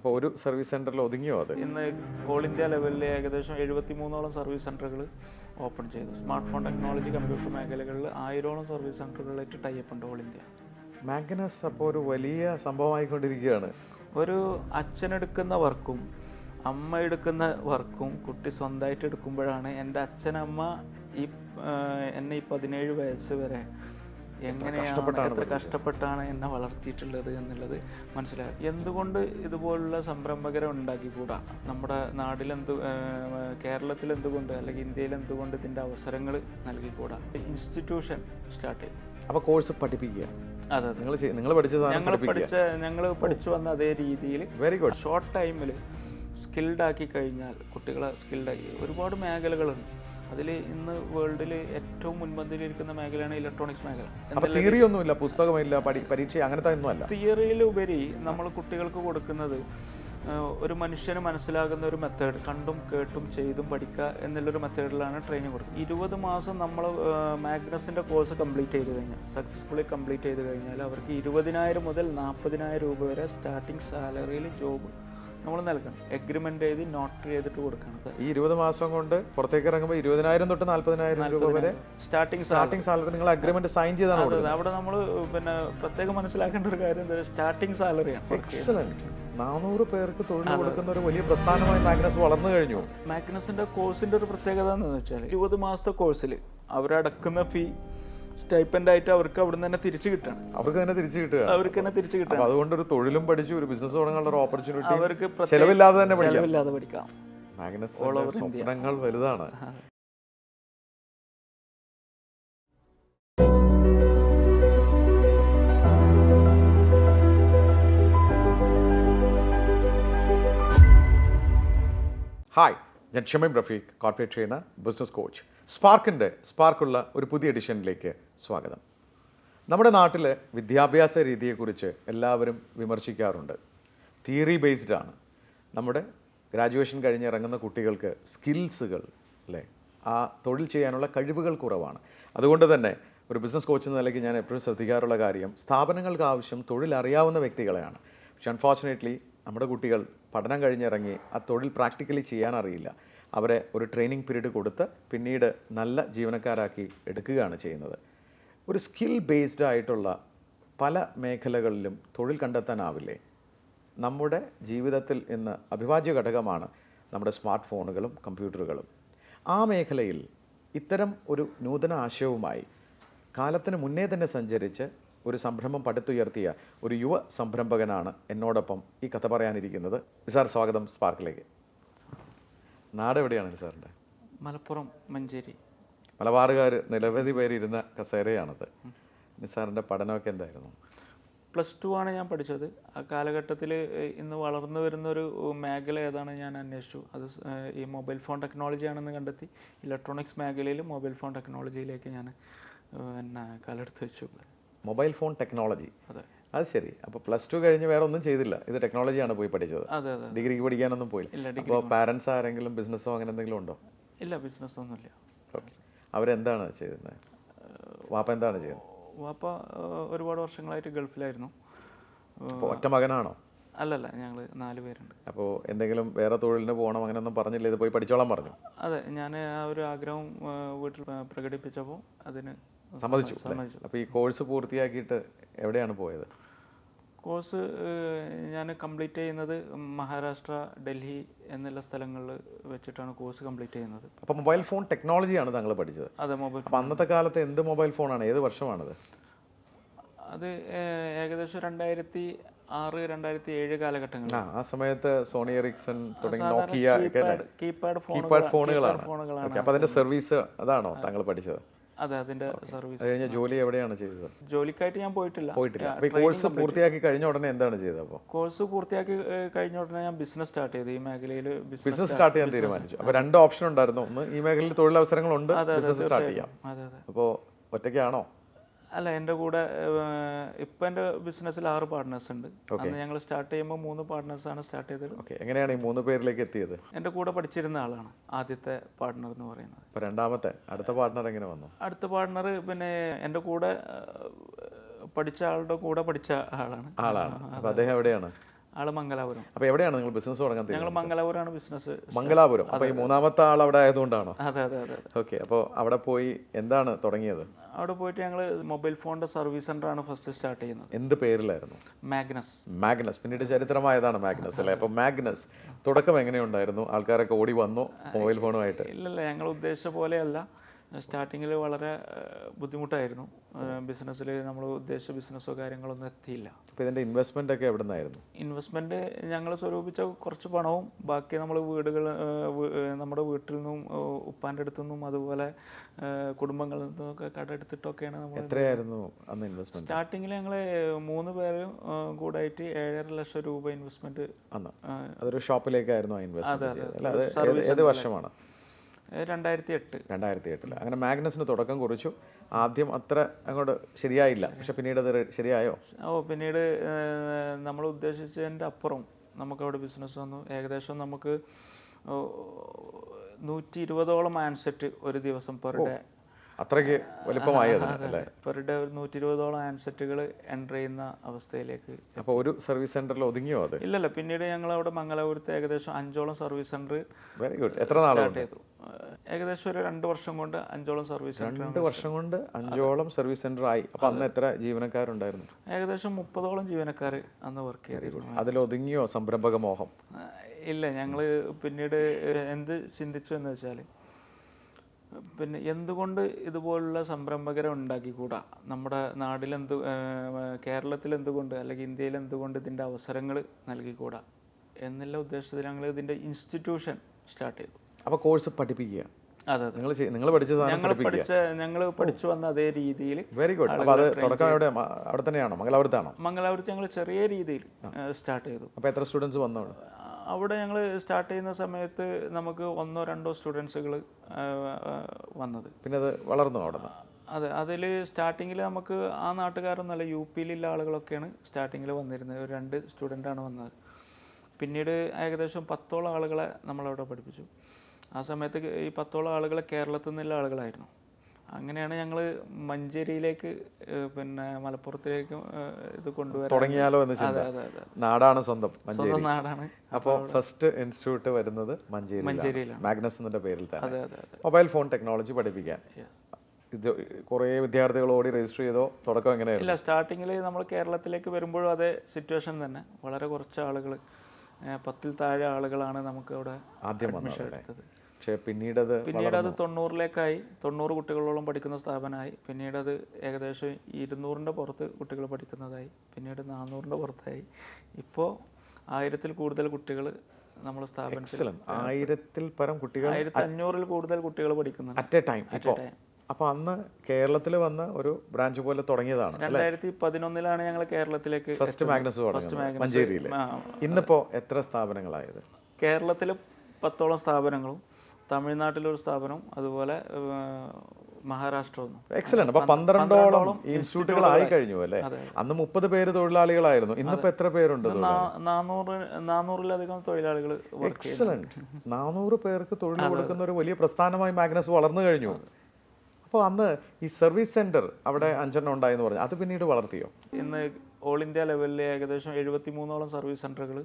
അപ്പോൾ ഒരു സർവീസ് സെന്ററിൽ ഒതുങ്ങിയോ അത്? ഇന്ന് ഓൾ ഇന്ത്യ ലെവലിൽ ഏകദേശം എഴുപത്തി മൂന്നോളം സർവീസ് സെന്ററുകൾ ഓപ്പൺ ചെയ്തു. സ്മാർട്ട് ഫോൺ ടെക്നോളജി കമ്പ്യൂട്ടർ മേഖലകളിൽ ആയിരോളം സർവീസ് സെന്ററുകളായിട്ട് ടൈപ്പ് ഉണ്ട് ഓൾ ഇന്ത്യ. മാഗ്നസ് അപ്പോൾ ഒരു വലിയ സംഭവമായിക്കൊണ്ടിരിക്കുകയാണ്. ഒരു അച്ഛനെടുക്കുന്ന വർക്കും അമ്മ എടുക്കുന്ന വർക്കും കുട്ടി സ്വന്തമായിട്ട് എടുക്കുമ്പോഴാണ് എന്റെ അച്ഛനമ്മ ഈ എന്നെ ഈ പതിനേഴ് വയസ്സ് വരെ എങ്ങനെയാണ് എത്ര കഷ്ടപ്പെട്ടാണ് എന്നെ വളർത്തിയിട്ടുള്ളത് എന്നുള്ളത് മനസ്സിലായി. എന്തുകൊണ്ട് ഇതുപോലുള്ള സംരംഭകരെ ഉണ്ടാക്കിക്കൂടാ? നമ്മുടെ നാടിലെന്ത് കേരളത്തിൽ എന്തുകൊണ്ട് അല്ലെങ്കിൽ ഇന്ത്യയിൽ എന്തുകൊണ്ട് ഇതിന്റെ അവസരങ്ങൾ നൽകിക്കൂടാ? ഇൻസ്റ്റിറ്റ്യൂഷൻ സ്റ്റാർട്ട് ചെയ്തു. അപ്പോൾ കോഴ്സ് പഠിപ്പിക്കുക. അതെ നിങ്ങൾ നിങ്ങൾ പഠിച്ച ഞങ്ങൾ പഠിച്ച ഞങ്ങൾ പഠിച്ചു വന്ന അതേ രീതിയിൽ വെരി ഗുഡ് ഷോർട്ട് ടൈമിൽ സ്കിൽഡ് ആക്കി കഴിഞ്ഞാൽ കുട്ടികളെ സ്കിൽഡ് ആക്കി ഒരുപാട് മേഖലകളുണ്ട്. അതിൽ ഇന്ന് വേൾഡിൽ ഏറ്റവും മുൻപന്തിയിലിരിക്കുന്ന മേഖലയാണ് ഇലക്ട്രോണിക്സ് മേഖല. തിയറി ഒന്നുമില്ല പുസ്തകമില്ല പരീക്ഷ അങ്ങനത്തെ ഒന്നുമല്ല തിയറിയിലുപരി നമ്മൾ കുട്ടികൾക്ക് കൊടുക്കുന്നത് ഒരു മനുഷ്യന് മനസ്സിലാകുന്ന ഒരു മെത്തേഡ് കണ്ടും കേട്ടും ചെയ്തും പഠിക്കുക എന്നുള്ളൊരു മെത്തേഡിലാണ് ട്രെയിനിങ് കൊടുക്കുക ഇരുപത് മാസം നമ്മൾ മാഗ്നസിന്റെ കോഴ്സ് കംപ്ലീറ്റ് ചെയ്ത് കഴിഞ്ഞാൽ സക്സസ്ഫുള്ളി കംപ്ലീറ്റ് ചെയ്ത് കഴിഞ്ഞാൽ അവർക്ക് ഇരുപതിനായിരം മുതൽ നാൽപ്പതിനായിരം രൂപ വരെ സ്റ്റാർട്ടിങ് സാലറിയിൽ ജോബ് നമ്മൾ നൽകണം എഗ്രിമെന്റ് എഴുതി നോട്ടറി ചെയ്തിട്ട് കൊടുക്കണം. ഈ ഇരുപത് മാസം കൊണ്ട് പുറത്തേക്ക് ഇറങ്ങുമ്പോൾ ഇരുപതിനായിരം തൊട്ട് നാല്പതിനായിരം രൂപ വരെ സ്റ്റാർട്ടിംഗ് സ്റ്റാർട്ടിംഗ് സാലറി നിങ്ങൾ അഗ്രിമെന്റ് സൈൻ ചെയ്താണ്. അവിടെ നമ്മൾ പിന്നെ പ്രത്യേകം മനസ്സിലാക്കേണ്ട ഒരു കാര്യം എന്താ സ്റ്റാർട്ടിങ് സാലറിയാണ് എക്സലന്റ് നാനൂറ് പേർക്ക് തൊഴിൽ കൊടുക്കുന്ന ഒരു വലിയ പ്രസ്ഥാനമായി മാഗ്നസ് വളർന്നു കഴിഞ്ഞു. മാഗ്നസിന്റെ കോഴ്സിന്റെ ഒരു പ്രത്യേകത എന്ന് വെച്ചാൽ ഇരുപത് മാസത്തെ കോഴ്സിൽ അവരടക്കുന്ന ഫീ സ്റ്റൈപ്പൻഡ് ആയിട്ട് അവർക്ക് അവിടെ തന്നെ തിരിച്ചു കിട്ടണം അവർക്ക് തന്നെ തിരിച്ചു കിട്ടുക അവർക്ക് തന്നെ തിരിച്ചു കിട്ടണം അതുകൊണ്ട് ഒരു തൊഴിലും പഠിച്ചു ഒരു ബിസിനസ് തുടങ്ങാനുള്ള ഒരു ഓപ്പർച്യൂണിറ്റി അവർക്ക് ചെലവില്ലാതെ തന്നെ ചെലവില്ലാതെ പഠിക്കാം. മാഗ്നസ്. സ്വപ്നങ്ങൾ വലുതാണ്. ഹായ് ഞാൻ Shameem Rafeeq corporate trainer business coach സ്പാർക്കിന്റെ സ്പാർക്കുള്ള ഒരു പുതിയ എഡിഷനിലേക്ക് സ്വാഗതം. നമ്മുടെ നാട്ടിൽ വിദ്യാഭ്യാസ രീതിയെക്കുറിച്ച് എല്ലാവരും വിമർശിക്കാറുണ്ട്. തിയറി ബേസ്ഡ് ആണ്. നമ്മുടെ ഗ്രാജുവേഷൻ കഴിഞ്ഞ് ഇറങ്ങുന്ന കുട്ടികൾക്ക് സ്കിൽസുകൾ അല്ലേ ആ തൊഴിൽ ചെയ്യാനുള്ള കഴിവുകൾ കുറവാണ്. അതുകൊണ്ട് തന്നെ ഒരു ബിസിനസ് കോച്ച് എന്ന നിലയ്ക്ക് ഞാൻ എപ്പോഴും ശ്രദ്ധിക്കാറുള്ള കാര്യം സ്ഥാപനങ്ങൾക്ക് ആവശ്യം തൊഴിലറിയാവുന്ന വ്യക്തികളെയാണ്. പക്ഷെ അൺഫോർച്ചുനേറ്റ്ലി നമ്മുടെ കുട്ടികൾ പഠനം കഴിഞ്ഞിറങ്ങി ആ തൊഴിൽ പ്രാക്ടിക്കലി ചെയ്യാൻ അറിയില്ല. അവരെ ഒരു ട്രെയിനിങ് പീരീഡ് കൊടുത്ത് പിന്നീട് നല്ല ജീവനക്കാരാക്കി എടുക്കുകയാണ് ചെയ്യുന്നത്. ഒരു സ്കിൽ ബേസ്ഡ് ആയിട്ടുള്ള പല മേഖലകളിലും തൊഴിൽ കണ്ടെത്താനാവില്ലേ? നമ്മുടെ ജീവിതത്തിൽ ഇന്ന് അവിഭാജ്യ ഘടകമാണ് നമ്മുടെ സ്മാർട്ട് ഫോണുകളും കമ്പ്യൂട്ടറുകളും ആ മേഖലയിൽ ഇത്തരം ഒരു നൂതന ആശയവുമായി കാലത്തിന് മുന്നേ തന്നെ സഞ്ചരിച്ച് ഒരു സംരംഭം പടുത്തുയർത്തിയ ഒരു യുവ സംരംഭകനാണ് എന്നോടൊപ്പം ഈ കഥ പറയാനിരിക്കുന്നത്. നിസാർ സ്വാഗതം സ്പാർക്കിലേക്ക്. നാട് എവിടെയാണ് സാറിന്റെ? മലപ്പുറം മഞ്ചേരി. മലബാറുകാർ നിരവധി പേരിരുന്ന കസേരയാണത്. നിസാറിന്റെ പഠനമൊക്കെ എന്തായിരുന്നു? പ്ലസ് ടു ആണ് ഞാൻ പഠിച്ചത്. ആ കാലഘട്ടത്തിൽ ഇന്ന് വളർന്നു വരുന്ന ഒരു മേഖല ഏതാണ് ഞാൻ അന്വേഷിച്ചു. അത് ഈ മൊബൈൽ ഫോൺ ടെക്നോളജി ആണെന്ന് കണ്ടെത്തി ഇലക്ട്രോണിക്സ് മേഖലയിൽ മൊബൈൽ ഫോൺ ടെക്നോളജിയിലേക്ക് ഞാൻ പിന്നെ കാലെടുത്ത് വെച്ചു. Mobile phone technology. അതെ. അത് ശരി. അപ്പോൾ പ്ലസ് ടു കഴിഞ്ഞ് വേറെ ഒന്നും ചെയ്തില്ല. ഇത് ടെക്നോളജിയാണ് പോയി പഠിച്ചത്. ഡിഗ്രിക്ക് പഠിക്കാനൊന്നും പോയില്ല. അപ്പോൾ പാരൻസ് ആരെങ്കിലും ബിസിനസ്സോ അങ്ങനെ എന്തെങ്കിലും ഉണ്ടോ? ഇല്ല ബിസിനസ് ഒന്നുമില്ല. ഓക്കെ അവരെന്താണ് ചെയ്യുന്നത് വാപ്പ എന്താണ് ചെയ്യുന്നത്? വാപ്പ ഒരുപാട് വർഷങ്ങളായിട്ട് ഗൾഫിലായിരുന്നു. ഒറ്റ മകനാണോ? അല്ലല്ല ഞങ്ങൾ നാല് പേരുണ്ട്. അപ്പോൾ എന്തെങ്കിലും വേറെ തൊഴിലിന് പോകണം അങ്ങനെയൊന്നും പറഞ്ഞില്ല. ഇത് പോയി പഠിച്ചോളാൻ പറഞ്ഞു. അതെ ഞാൻ ആ ഒരു ആഗ്രഹം വീട്ടിൽ പ്രകടിപ്പിച്ചപ്പോൾ അതിന് സമ്മതിച്ചു അപ്പോൾ ഈ കോഴ്സ് പൂർത്തിയാക്കിയിട്ട് എവിടെയാണ് പോയത്? കോഴ്സ് ഞാൻ കംപ്ലീറ്റ് ചെയ്യുന്നത് മഹാരാഷ്ട്ര ഡൽഹി എന്നുള്ള സ്ഥലങ്ങളിൽ വെച്ചിട്ടാണ് കോഴ്സ് കംപ്ലീറ്റ് ചെയ്യുന്നത്. അപ്പോൾ മൊബൈൽ ഫോൺ ടെക്നോളജിയാണ് താങ്കൾ പഠിച്ചത്. അതെ മൊബൈൽ അപ്പോൾ അന്നത്തെ കാലത്ത് എന്ത് മൊബൈൽ ഫോണാണ് ഏത് വർഷമാണത്? അത് ഏകദേശം രണ്ടായിരത്തി ആറ് രണ്ടായിരത്തി ഏഴ് കാലഘട്ടങ്ങളിൽ. ആ സമയത്ത് സോണി എറിക്സൺ തുടങ്ങി നോക്കിയ കീപാഡ് ഫോണുകളാണ് ഫോണുകളാണ് അപ്പോൾ അതിന്റെ സർവീസ് അതാണോ താങ്കൾ പഠിച്ചത്? അതെ അതിന്റെ സർവീസ്. കഴിഞ്ഞ ജോലി എവിടെയാണ് ചെയ്തത്? ജോലിക്കായിട്ട് ഞാൻ പോയിട്ടില്ല. പോയിട്ടില്ല. ഈ കോഴ്സ് പൂർത്തിയാക്കി കഴിഞ്ഞ ഉടനെ എന്താണ് ചെയ്തത് അപ്പോൾ കോഴ്സ് പൂർത്തിയാക്കി കഴിഞ്ഞ ഉടനെ ഞാൻ ബിസിനസ് സ്റ്റാർട്ട് ചെയ്തു. ഈ മേഖലയിൽ ബിസിനസ് സ്റ്റാർട്ട് ചെയ്യാൻ തീരുമാനിച്ചു. അപ്പോൾ രണ്ട് ഓപ്ഷൻ ഉണ്ടായിരുന്നു. ഒന്ന് ഈ മേഖലയിൽ തൊഴിലവസരങ്ങളുണ്ട് ബിസിനസ് സ്റ്റാർട്ട് ചെയ്യാം. അപ്പോൾ ഒറ്റയ്ക്കാണോ? അല്ല എന്റെ കൂടെ ഇപ്പം എന്റെ ബിസിനസ്സിൽ ആറ് പാർട്ട്നേഴ്സ് ഉണ്ട്. അന്ന് ഞങ്ങൾ സ്റ്റാർട്ട് ചെയ്യുമ്പോൾ മൂന്ന് പാർട്ണേഴ്സ് ആണ് സ്റ്റാർട്ട് ചെയ്തത്. ഓക്കെ എങ്ങനെയാണ് ഈ മൂന്ന് പേരിലേക്ക് എത്തിയത്? എന്റെ കൂടെ പഠിച്ചിരുന്ന ആളാണ് ആദ്യത്തെ പാർട്ട്ണർ എന്ന് പറയുന്നത്. അപ്പോൾ രണ്ടാമത്തെ അടുത്ത പാർട്ട്ണർ എങ്ങനെ വന്നു? അടുത്ത പാർട്ട്ണർ പിന്നെ എന്റെ കൂടെ പഠിച്ച ആളുടെ കൂടെ പഠിച്ച ആളാണ്. ആളാണ്. അപ്പോൾ അദ്ദേഹം എവിടെയാണ്? ആൾ മംഗലാപുരം. അപ്പൊ എവിടെയാണ് നിങ്ങൾ ബിസിനസ് തുടങ്ങാൻ ഞങ്ങൾ മംഗലാപുരമാണ് ബിസിനസ് മംഗലാപുരം. അപ്പൊ ഈ മൂന്നാമത്തെ ആൾ അവിടെ ആയതുകൊണ്ടാണോ? അതെ അതെ അതെ അതെ. ഓക്കെ അപ്പോൾ അവിടെ പോയി എന്താണ് തുടങ്ങിയത്? അവിടെ പോയിട്ട് ഞങ്ങൾ മൊബൈൽ ഫോണിന്റെ സർവീസ് സെന്റർ ആണ് ഫസ്റ്റ് സ്റ്റാർട്ട് ചെയ്യുന്നത്. എന്ത് പേരിലായിരുന്നു? മാഗ്നസ് മാഗ്നസ് പിന്നീട് ചരിത്രമായതാണ് മാഗ്നസ് അല്ലേ? അപ്പോൾ മാഗ്നസ് തുടക്കം എങ്ങനെയുണ്ടായിരുന്നു? ആൾക്കാരൊക്കെ ഓടി വന്നു മൊബൈൽ ഫോണുമായിട്ട്. ഇല്ലല്ല ഞങ്ങൾ ഉദ്ദേശിച്ച പോലെയല്ല. സ്റ്റാർട്ടിങ്ങിൽ വളരെ ബുദ്ധിമുട്ടായിരുന്നു. ബിസിനസ്സിൽ നമ്മൾ ഉദ്ദേശിച്ച ബിസിനസ്സോ കാര്യങ്ങളൊന്നും എത്തിയില്ല. അപ്പോൾ ഇതിന്റെ ഇൻവെസ്റ്റ്മെന്റ് ഒക്കെ എവിടെ നിന്നായിരുന്നു ഇൻവെസ്റ്റ്മെന്റ് ഞങ്ങൾ സ്വരൂപിച്ച കുറച്ച് പണവും ബാക്കി നമ്മൾ വീടുകൾ നമ്മുടെ വീട്ടിൽ നിന്നും ഉപ്പാന്റെ അടുത്തു നിന്നും അതുപോലെ കുടുംബങ്ങളിൽ നിന്നൊക്കെ കടമെടുത്തിട്ടൊക്കെയാണ് നമ്മൾ എത്രയായിരുന്നു അന്ന് ഇൻവെസ്റ്റ്മെന്റ് സ്റ്റാർട്ടിങ്ങിൽ ഞങ്ങൾ മൂന്ന് പേരും കൂടായിട്ട് ഏഴര ലക്ഷം രൂപ ഇൻവെസ്റ്റ്മെന്റ് അതൊരു ഷോപ്പിലേക്കായിരുന്നു ആ ഇൻവെസ്റ്റ്മെന്റ് അതെ, അതെ ഏത് വർഷമാണ്? രണ്ടായിരത്തി എട്ട് രണ്ടായിരത്തി എട്ടിൽ അങ്ങനെ മാഗ്നസിന് തുടക്കം കുറിച്ചു. ആദ്യം അത്ര അങ്ങോട്ട് ശരിയായില്ല. പക്ഷെ പിന്നീട് അത് ശരിയായോ? ഓ പിന്നീട് നമ്മൾ ഉദ്ദേശിച്ചതിന്റെ അപ്പുറം നമുക്കവിടെ ബിസിനസ് വന്നു. ഏകദേശം നമുക്ക് നൂറ്റി ഇരുപതോളം ആൻസെറ്റ് ഒരു ദിവസം പെർ ഡേ അത്രയ്ക്ക് വലിപ്പമായി പെർ ഡേ ഒരു നൂറ്റി ഇരുപതോളം ആൻസെറ്റുകൾ എന്റർ ചെയ്യുന്ന അവസ്ഥയിലേക്ക് അപ്പോൾ ഒരു സർവീസ് സെന്ററിൽ ഒതുങ്ങിയോ അത്? ഇല്ലല്ല പിന്നീട് ഞങ്ങൾ അവിടെ മംഗലാപുരത്ത് ഏകദേശം അഞ്ചോളം സർവീസ് സെന്റർ വെരി ഗുഡ് എത്ര നാളുണ്ട്? ചെയ്തു. ഏഹ്, ഏകദേശം ഒരു രണ്ട് വർഷം കൊണ്ട് അഞ്ചോളം സർവീസ് രണ്ട് വർഷം കൊണ്ട് അഞ്ചോളം സർവീസ് സെന്റർ ആയി. അപ്പോൾ അന്ന് എത്ര ജീവനക്കാരുണ്ടായിരുന്നു? ഏകദേശം മുപ്പതോളം ജീവനക്കാർ അന്ന് വർക്ക് ചെയ്തിരുന്നു. അതിൽ ഒതുങ്ങിയോ സംരംഭക മോഹം? ഇല്ല ഞങ്ങൾ പിന്നീട് എന്ത് ചിന്തിച്ചു എന്ന് വെച്ചാൽ പിന്നെ എന്തുകൊണ്ട് ഇതുപോലുള്ള സംരംഭകരെ ഉണ്ടാക്കിക്കൂടാ? നമ്മുടെ നാട്ടിൽ എന്ത് കേരളത്തിൽ എന്തുകൊണ്ട് അല്ലെങ്കിൽ ഇന്ത്യയിൽ എന്തുകൊണ്ട് ഇതിന്റെ അവസരങ്ങൾ നൽകിക്കൂടാ? എന്നുള്ള ഉദ്ദേശത്തിൽ ഞങ്ങൾ ഇതിന്റെ ഇൻസ്റ്റിറ്റ്യൂഷൻ സ്റ്റാർട്ട് ചെയ്തു. അപ്പോൾ കോഴ്സ് പഠിപ്പിക്കുക. അതെ നിങ്ങൾ നിങ്ങൾ പഠിച്ച സാധനം ഞങ്ങൾ പഠിച്ച ഞങ്ങൾ പഠിച്ചു വന്ന അതേ രീതിയിൽ വെരി ഗുഡ് അപ്പോൾ അത് തുടക്കം എവിടെ അവിടെ തന്നെയാണോ? മംഗലാപുരത്താണോ? മംഗലാപുരത്ത് ഞങ്ങൾ ചെറിയ രീതിയിൽ സ്റ്റാർട്ട് ചെയ്തു. അപ്പോൾ എത്ര സ്റ്റുഡൻസ് വന്നു അവിടെ? ഞങ്ങൾ സ്റ്റാർട്ട് ചെയ്യുന്ന സമയത്ത് നമുക്ക് ഒന്നോ രണ്ടോ സ്റ്റുഡൻസുകൾ വന്നത്. പിന്നെ അത് വളർന്നു അവിടെ അതെ. അതിൽ സ്റ്റാർട്ടിങ്ങിൽ നമുക്ക് ആ നാട്ടുകാരൊന്നുമല്ല യു പിയിലുള്ള ആളുകളൊക്കെയാണ് സ്റ്റാർട്ടിങ്ങിൽ വന്നിരുന്നത്. ഒരു രണ്ട് സ്റ്റുഡന്റാണ് വന്നത്. പിന്നീട് ഏകദേശം പത്തോളം ആളുകളെ നമ്മളവിടെ പഠിപ്പിച്ചു. ആ സമയത്ത് ഈ പത്തോളം ആളുകൾ കേരളത്തിൽ നിന്നുള്ള ആളുകളായിരുന്നു. അങ്ങനെയാണ് ഞങ്ങൾ മഞ്ചേരിയിലേക്ക് പിന്നെ മലപ്പുറത്തിലേക്ക് ഇത് കൊണ്ടുവരാൻ തുടങ്ങിയാലോ എന്ന് ചിന്ത. നാടാണ് സ്വന്തം സ്വന്തം നാടാണ്. അപ്പോൾ ഫസ്റ്റ് ഇൻസ്റ്റിറ്റ്യൂട്ട് വരുന്നത് മഞ്ചേരി മഞ്ചേരിയിലാണ്. മാഗ്നസ് എന്ന പേരിൽ തന്നെ. മൊബൈൽ ഫോൺ ടെക്നോളജി പഠിപ്പിക്കാൻ. ഇത് കുറേ വിദ്യാർത്ഥികൾ ഓടി രജിസ്റ്റർ ചെയ്തോ? തുടക്കം എങ്ങനെയായിരുന്നു? ഇല്ല സ്റ്റാർട്ടിങ്ങിൽ നമ്മൾ കേരളത്തിലേക്ക് വരുമ്പോഴും അതേ സിറ്റുവേഷൻ തന്നെ. വളരെ കുറച്ച് ആളുകൾ പത്തിൽ താഴെ ആളുകളാണ് നമുക്ക് അവിടെ ആദ്യം വന്നത് എടുത്തത്. പക്ഷേ പിന്നീട് അത് പിന്നീട് അത് തൊണ്ണൂറിലേക്കായി തൊണ്ണൂറ് കുട്ടികളോളം പഠിക്കുന്ന സ്ഥാപനമായി. പിന്നീട് അത് ഏകദേശം ഇരുന്നൂറിന്റെ പുറത്ത് കുട്ടികൾ പഠിക്കുന്നതായി. പിന്നീട് നാനൂറിന്റെ പുറത്തായി. ഇപ്പോൾ ആയിരത്തിൽ കൂടുതൽ കുട്ടികൾ നമ്മൾ സ്ഥാപനത്തിൽ ആയിരത്തിൽ പരം കുട്ടികൾ ആയിരത്തി അഞ്ഞൂറിൽ കൂടുതൽ കുട്ടികൾ പഠിക്കുന്നു. അറ്റ് എ ടൈം ഇപ്പോൾ അപ്പോൾ അന്ന് കേരളത്തിൽ വന്ന ഒരു ബ്രാഞ്ച് പോലെ തുടങ്ങിയതാണ് രണ്ടായിരത്തി പതിനൊന്നിലാണ് ഞങ്ങൾ കേരളത്തിലേക്ക് ഫസ്റ്റ് മാഗ്നസ് മഞ്ചേരിയിൽ ഇന്നിപ്പോ എത്ര സ്ഥാപനങ്ങളായത്? കേരളത്തിൽ പത്തോളം സ്ഥാപനങ്ങളും തമിഴ്നാട്ടിലൊരു സ്ഥാപനം അതുപോലെ മഹാരാഷ്ട്ര എക്സലന്റ് അപ്പൊ പന്ത്രണ്ടോളം ഇൻസ്റ്റിറ്റ്യൂട്ടുകൾ ആയി. കഴിഞ്ഞു അല്ലേ? അന്ന് മുപ്പത് പേര് തൊഴിലാളികളായിരുന്നു. ഇന്നിപ്പോ എത്ര പേരുണ്ട് നാനൂറിലധികം തൊഴിലാളികൾ എക്സലന്റ് നാനൂറ് പേർക്ക് തൊഴിൽ കൊടുക്കുന്ന ഒരു വലിയ പ്രസ്ഥാനമായി മാഗ്നസ് വളർന്നു കഴിഞ്ഞു. അപ്പോൾ അന്ന് ഈ സർവീസ് സെന്റർ അവിടെ അഞ്ചെണ്ണം ഉണ്ടായെന്ന് പറഞ്ഞു. അത് പിന്നീട് വളർത്തിയോ? ഇന്ന് ഓൾ ഇന്ത്യ ലെവലിൽ ഏകദേശം എഴുപത്തി മൂന്നോളം സർവീസ് സെന്ററുകൾ